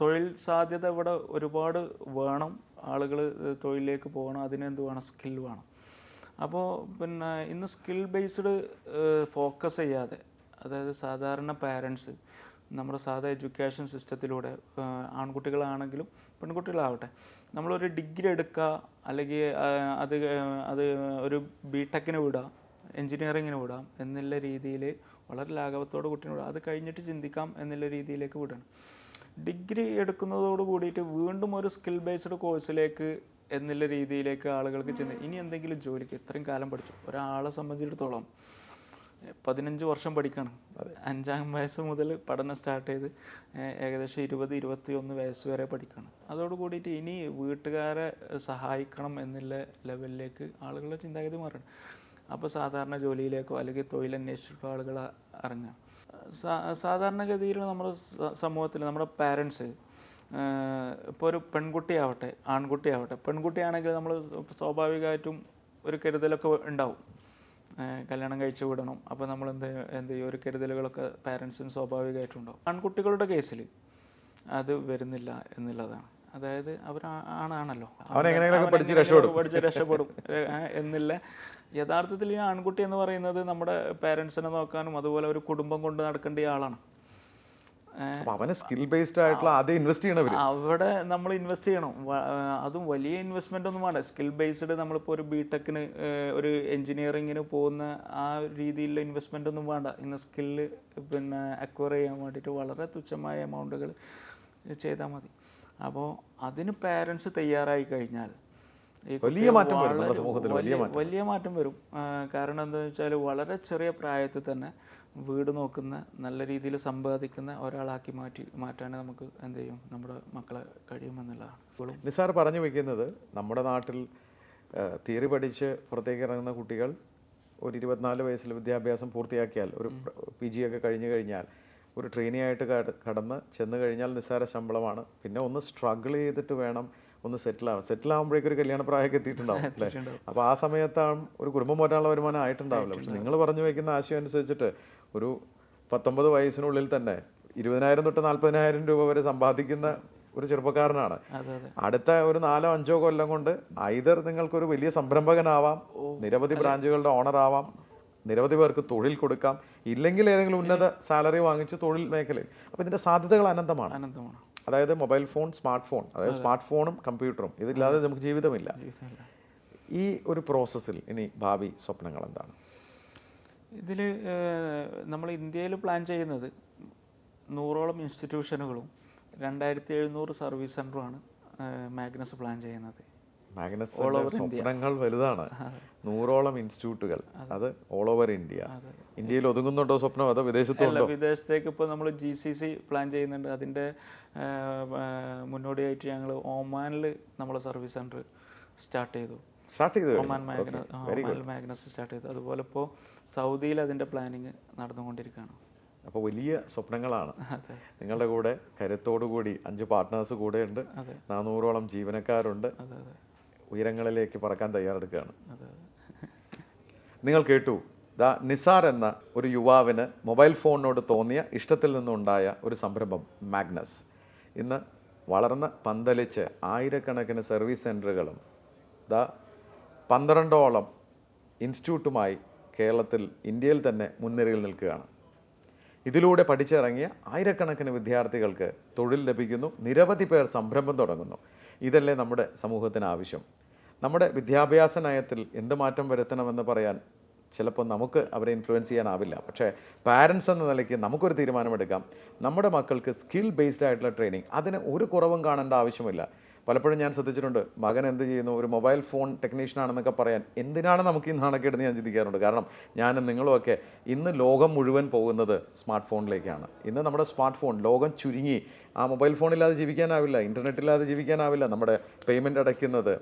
തൊഴിൽ സാധ്യത ഇവിടെ ഒരുപാട് വേണം. ആളുകൾ തൊഴിലിലേക്ക് പോകണം. അതിനെന്ത് വേണം? സ്കിൽ വേണം. അപ്പോൾ പിന്നെ ഇന്ന് സ്കിൽ ബേസ്ഡ് ഫോക്കസ് ചെയ്യാതെ അതായത് സാധാരണ പാരൻസ് നമ്മുടെ സാധാ എഡ്യൂക്കേഷൻ സിസ്റ്റത്തിലൂടെ ആൺകുട്ടികളാണെങ്കിലും പെൺകുട്ടികളാവട്ടെ നമ്മളൊരു ഡിഗ്രി എടുക്കുക അല്ലെങ്കിൽ അത് അത് ഒരു ബി ടെക്കിന് വിടാം എൻജിനീയറിങ്ങിന് വിടാം എന്നുള്ള രീതിയിൽ വളരെ ലാഘവത്തോടെ കുട്ടീനെ വിടാം. അത് കഴിഞ്ഞിട്ട് ചിന്തിക്കാം എന്നുള്ള രീതിയിലേക്ക് വിടണം. ഡിഗ്രി എടുക്കുന്നതോട് കൂടിയിട്ട് വീണ്ടും ഒരു സ്കിൽ ബേസ്ഡ് കോഴ്സിലേക്ക് എന്നുള്ള രീതിയിലേക്ക് ആളുകൾക്ക് ചെന്ന് ഇനി എന്തെങ്കിലും ജോലിക്ക് ഇത്രയും കാലം പഠിച്ചു. ഒരാളെ സംബന്ധിച്ചിടത്തോളം പതിനഞ്ച് വർഷം പഠിക്കണം. അഞ്ചാം വയസ്സ് മുതൽ പഠനം സ്റ്റാർട്ട് ചെയ്ത് ഏകദേശം ഇരുപത് ഇരുപത്തി ഒന്ന് വയസ്സ് വരെ പഠിക്കണം. അതോട് കൂടിയിട്ട് ഇനി വീട്ടുകാരെ സഹായിക്കണം എന്നുള്ള ലെവലിലേക്ക് ആളുകളുടെ ചിന്താഗതി മാറണം. അപ്പോൾ സാധാരണ ജോലിയിലേക്കോ അല്ലെങ്കിൽ തൊഴിലന്വേഷിച്ചിട്ടോ ആളുകൾ ഇറങ്ങുക. സാധാരണഗതിയിൽ നമ്മുടെ സമൂഹത്തിൽ നമ്മുടെ പാരൻസ് ഇപ്പോൾ ഒരു പെൺകുട്ടിയാവട്ടെ ആൺകുട്ടിയാവട്ടെ പെൺകുട്ടിയാണെങ്കിൽ നമ്മൾ സ്വാഭാവികമായിട്ടും ഒരു കരുതലൊക്കെ ഉണ്ടാവും. കല്യാണം കഴിച്ചു വിടണം. അപ്പോൾ നമ്മൾ എന്ത് എന്ത് ചെയ്യും? ഒരു കരുതലുകളൊക്കെ പാരൻസിന് സ്വാഭാവികമായിട്ടും ഉണ്ടാവും. ആൺകുട്ടികളുടെ കേസിൽ അത് വരുന്നില്ല എന്നുള്ളതാണ്. അതായത് അവർ ആണാണല്ലോ. പഠിച്ച് രക്ഷപ്പെടും. എന്നുള്ള എന്നില്ല. യഥാർത്ഥത്തിൽ ഈ ആൺകുട്ടി എന്ന് പറയുന്നത് നമ്മുടെ പേരൻസിനെ നോക്കാനും അതുപോലെ ഒരു കുടുംബം കൊണ്ട് നടക്കേണ്ട ആളാണ്. അവനെ സ്കിൽ ബേസ്ഡ് ആയിട്ടുള്ള ആദ്യം ഇൻവെസ്റ്റ് ചെയ്യണവര് അവിടെ നമ്മൾ ഇൻവെസ്റ്റ് ചെയ്യണം. അതും വലിയ ഇൻവെസ്റ്റ്മെന്റ് ഒന്നും വേണ്ട. സ്കിൽ ബേസ്ഡ് നമ്മളിപ്പോൾ ഒരു ബിടെക്കിന് ഒരു എഞ്ചിനീയറിങ്ങിന് പോകുന്ന ആ രീതിയിലുള്ള ഇൻവെസ്റ്റ്മെന്റ് ഒന്നും വേണ്ട. ഇന്ന് സ്കില്ല് പിന്നെ അക്വയർ ചെയ്യാൻ വേണ്ടിയിട്ട് വളരെ തുച്ഛമായ എമൗണ്ടുകൾ ചെയ്താൽ മതി. അപ്പോൾ അതിന് പാരൻസ് തയ്യാറായി കഴിഞ്ഞാൽ വലിയ മാറ്റം വരും നമ്മുടെ സമൂഹത്തിൽ, വലിയ വലിയ വലിയ മാറ്റം വരും. കാരണം എന്താണെന്ന് വെച്ചാൽ വളരെ ചെറിയ പ്രായത്തിൽ തന്നെ വീട് നോക്കുന്ന നല്ല രീതിയിൽ സമ്പാദിക്കുന്ന ഒരാളാക്കി മാറ്റി മാറ്റാൻ നമുക്ക് എന്ത് ചെയ്യും? നമ്മുടെ മക്കളെ കഴിയുമെന്നുള്ളതാണ്. നിസാർ പറഞ്ഞു വെക്കുന്നത് നമ്മുടെ നാട്ടിൽ തിയറി പഠിച്ച് പുറത്തേക്ക് ഇറങ്ങുന്ന കുട്ടികൾ ഒരു ഇരുപത്തിനാല് വയസ്സിൽ വിദ്യാഭ്യാസം പൂർത്തിയാക്കിയാൽ ഒരു പി ജി ഒക്കെ കഴിഞ്ഞു കഴിഞ്ഞാൽ ഒരു ട്രെയിനി ആയിട്ട് കടന്ന് ചെന്ന് കഴിഞ്ഞാൽ നിസ്സാര ശമ്പളമാണ്. പിന്നെ ഒന്ന് സ്ട്രഗിൾ ചെയ്തിട്ട് വേണം ഒന്ന് സെറ്റിൽ ആവാം സെറ്റിൽ ആകുമ്പോഴേക്കും ഒരു കല്യാണ പ്രായമൊക്കെ എത്തിയിട്ടുണ്ടാവും അല്ലേ? അപ്പോൾ ആ സമയത്താണ് ഒരു കുടുംബം പോറ്റാനുള്ള വരുമാനം ആയിട്ടുണ്ടാവില്ല. പക്ഷെ നിങ്ങൾ പറഞ്ഞു വെക്കുന്ന ആശയം അനുസരിച്ചിട്ട് ഒരു പത്തൊമ്പത് വയസ്സിനുള്ളിൽ തന്നെ ഇരുപതിനായിരം തൊട്ട് നാൽപ്പതിനായിരം രൂപ വരെ സമ്പാദിക്കുന്ന ഒരു ചെറുപ്പക്കാരനാണ്. അടുത്ത ഒരു നാലോ അഞ്ചോ കൊല്ലം കൊണ്ട് ഐതർ നിങ്ങൾക്കൊരു വലിയ സംരംഭകനാവാം നിരവധി ബ്രാഞ്ചുകളുടെ ഓണർ ആവാം നിരവധി പേർക്ക് തൊഴിൽ കൊടുക്കാം ഇല്ലെങ്കിൽ ഏതെങ്കിലും ഉന്നത സാലറി വാങ്ങിച്ച് തൊഴിൽ മേഖലയിൽ. അപ്പോൾ ഇതിന്റെ സാധ്യതകൾ അനന്തമാണ്. അനന്തമാണ്. അതായത് മൊബൈൽ ഫോൺ സ്മാർട്ട് ഫോൺ അതായത് സ്മാർട്ട് ഫോണും കമ്പ്യൂട്ടറും. ഇതില്ലാതെ നമുക്ക് ജീവിതമില്ല. ഈ ഒരു പ്രോസസ്സിൽ ഇനി ഭാവി സ്വപ്നങ്ങൾ എന്താണ്? ഇതിൽ നമ്മൾ ഇന്ത്യയിൽ പ്ലാൻ ചെയ്യുന്നത് നൂറോളം ഇൻസ്റ്റിറ്റ്യൂഷനുകളും രണ്ടായിരത്തി എഴുന്നൂറ് സർവീസ് സെന്ററുമാണ് മാഗ്നസ് പ്ലാൻ ചെയ്യുന്നത്. മാഗ്നസ് സ്വപ്നങ്ങൾ വലുതാണ്. നൂറോളം ഇൻസ്റ്റിറ്റ്യൂട്ടുകൾ. അത്. ഓൾ ഓവർ ഇന്ത്യ ഇന്ത്യയിൽ ഒതുങ്ങുന്നുണ്ടോ സ്വപ്നം? അതോ വിദേശത്തുണ്ടോ? വിദേശത്തേക്ക് ഇപ്പോൾ നമ്മൾ ജി സി സി പ്ലാൻ ചെയ്യുന്നുണ്ട്. അതിന്റെ മുന്നോടിയായിട്ട് ഞങ്ങൾ ഒമാനിൽ നമ്മൾ സർവീസ് സെന്റർ സ്റ്റാർട്ട് ചെയ്തു. സ്റ്റാർട്ട് ചെയ്തു Oman Magnus Oman Magnus start ചെയ്തു. അതുപോലെ ഇപ്പോൾ സൗദിയിൽ അതിന്റെ പ്ലാനിങ് നടന്നുകൊണ്ടിരിക്കുകയാണ്. അപ്പോൾ വലിയ സ്വപ്നങ്ങളാണ്. നിങ്ങളുടെ കൂടെ കരുത്തോടു കൂടി അഞ്ച് പാർട്ട്നേഴ്സ് കൂടെ ഉണ്ട്. നാനൂറോളം ജീവനക്കാരുണ്ട്. ഉയരങ്ങളിലേക്ക് പറക്കാൻ തയ്യാറെടുക്കുകയാണ്. നിങ്ങൾ കേട്ടു ദ നിസാർ എന്ന ഒരു യുവാവിന് മൊബൈൽ ഫോണിനോട് തോന്നിയ ഇഷ്ടത്തിൽ നിന്നുണ്ടായ ഒരു സംരംഭം മാഗ്നസ്. ഇന്ന് വളർന്ന് പന്തലിച്ച് ആയിരക്കണക്കിന് സർവീസ് സെന്ററുകളും ദാ പന്ത്രണ്ടോളം ഇൻസ്റ്റിറ്റ്യൂട്ടുമായി കേരളത്തിൽ ഇന്ത്യയിൽ തന്നെ മുൻനിരയിൽ നിൽക്കുകയാണ്. ഇതിലൂടെ പഠിച്ചിറങ്ങിയ ആയിരക്കണക്കിന് വിദ്യാർത്ഥികൾക്ക് തൊഴിൽ ലഭിക്കുന്നു നിരവധി പേർ സംരംഭം തുടങ്ങുന്നു. ഇതല്ലേ നമ്മുടെ സമൂഹത്തിന് ആവശ്യം. നമ്മുടെ വിദ്യാഭ്യാസ നയത്തിൽ എന്ത് മാറ്റം വരുത്തണമെന്ന് പറയാൻ ചിലപ്പോൾ നമുക്ക് അവരെ ഇൻഫ്ലുവൻസ് ചെയ്യാനാവില്ല. പക്ഷേ പാരൻസ് എന്ന നിലയ്ക്ക് നമുക്കൊരു തീരുമാനമെടുക്കാം. നമ്മുടെ മക്കൾക്ക് സ്കിൽ ബേസ്ഡ് ആയിട്ടുള്ള ട്രെയിനിങ് അതിന് ഒരു കുറവും കാണേണ്ട ആവശ്യമില്ല. പലപ്പോഴും ഞാൻ ശ്രദ്ധിച്ചിട്ടുണ്ട് മകൻ എന്ത് ചെയ്യുന്നു ഒരു മൊബൈൽ ഫോൺ ടെക്നീഷ്യൻ ആണെന്നൊക്കെ പറയാൻ എന്തിനാണ് നമുക്ക് ഈ നാണക്കേടെന്ന് ഞാൻ ചിന്തിക്കാറുണ്ട്? കാരണം ഞാനും നിങ്ങളുമൊക്കെ ഇന്ന് ലോകം മുഴുവൻ പോകുന്നത് സ്മാർട്ട് ഫോണിലേക്കാണ് ഇന്ന് നമ്മുടെ സ്മാർട്ട് ഫോൺ ലോകം ചുരുങ്ങി. ആ മൊബൈൽ ഫോണില്ലാതെ ജീവിക്കാനാവില്ല ഇന്റർനെറ്റ് ഇല്ലാതെ ജീവിക്കാനാവില്ല നമ്മുടെ പേയ്മെന്റ് അടയ്ക്കുന്നത്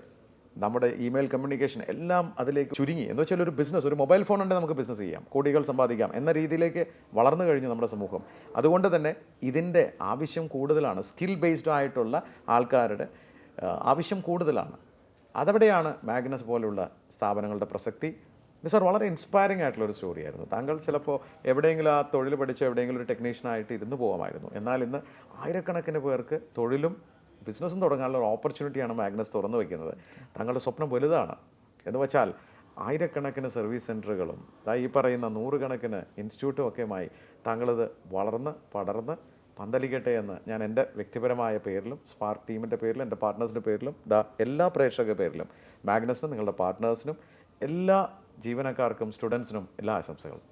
നമ്മുടെ ഇമെയിൽ കമ്മ്യൂണിക്കേഷൻ എല്ലാം അതിലേക്ക് ചുരുങ്ങി. എന്ന് വെച്ചാൽ ഒരു ബിസിനസ് ഒരു മൊബൈൽ ഫോൺ ഉണ്ടെങ്കിൽ നമുക്ക് ബിസിനസ് ചെയ്യാം കോടികൾ സമ്പാദിക്കാം എന്ന രീതിയിലേക്ക് വളർന്നു കഴിഞ്ഞു നമ്മുടെ സമൂഹം. അതുകൊണ്ട് തന്നെ ഇതിന്റെ ആവശ്യം കൂടുതലാണ് സ്കിൽ ബേസ്ഡ് ആയിട്ടുള്ള ആൾക്കാരുടെ ആവശ്യം കൂടുതലാണ്. അതവിടെയാണ് മാഗ്നസ് പോലുള്ള സ്ഥാപനങ്ങളുടെ പ്രസക്തി? സാർ വളരെ ഇൻസ്പയറിംഗ് ആയിട്ടുള്ള ഒരു സ്റ്റോറിയായിരുന്നു താങ്കൾ ചിലപ്പോൾ എവിടെയെങ്കിലും ആ തൊഴിൽ പഠിച്ച് എവിടെയെങ്കിലും ഒരു ടെക്നീഷ്യനായിട്ട് ഇരുന്ന് പോകാമായിരുന്നു എന്നാൽ ഇന്ന് ആയിരക്കണക്കിന് പേർക്ക് തൊഴിലും ബിസിനസ്സും തുടങ്ങാനുള്ള ഒരു ഓപ്പർച്യൂണിറ്റിയാണ് മാഗ്നസ് തുറന്നു വയ്ക്കുന്നത് താങ്കളുടെ സ്വപ്നം വലുതാണ്. എന്ന് വെച്ചാൽ ആയിരക്കണക്കിന് സർവീസ് സെന്ററുകളും ഈ പറയുന്ന നൂറുകണക്കിന് ഇൻസ്റ്റിറ്റ്യൂട്ടും ഒക്കെയുമായി താങ്കളത് വളർന്ന് പടർന്ന് പന്തലിക്കട്ടെ എന്ന് ഞാൻ എന്റെ വ്യക്തിപരമായ പേരിലും സ്പാർക്ക് ടീമിന്റെ പേരിലും എന്റെ പാർട്ട്നേഴ്സിന്റെ പേരിലും ദാ എല്ലാ പ്രേക്ഷക പേരിലും മാഗ്നസിനും നിങ്ങളുടെ പാർട്ട്നേഴ്സിനും എല്ലാ ജീവനക്കാർക്കും സ്റ്റുഡൻസിനും എല്ലാ ആശംസകളും.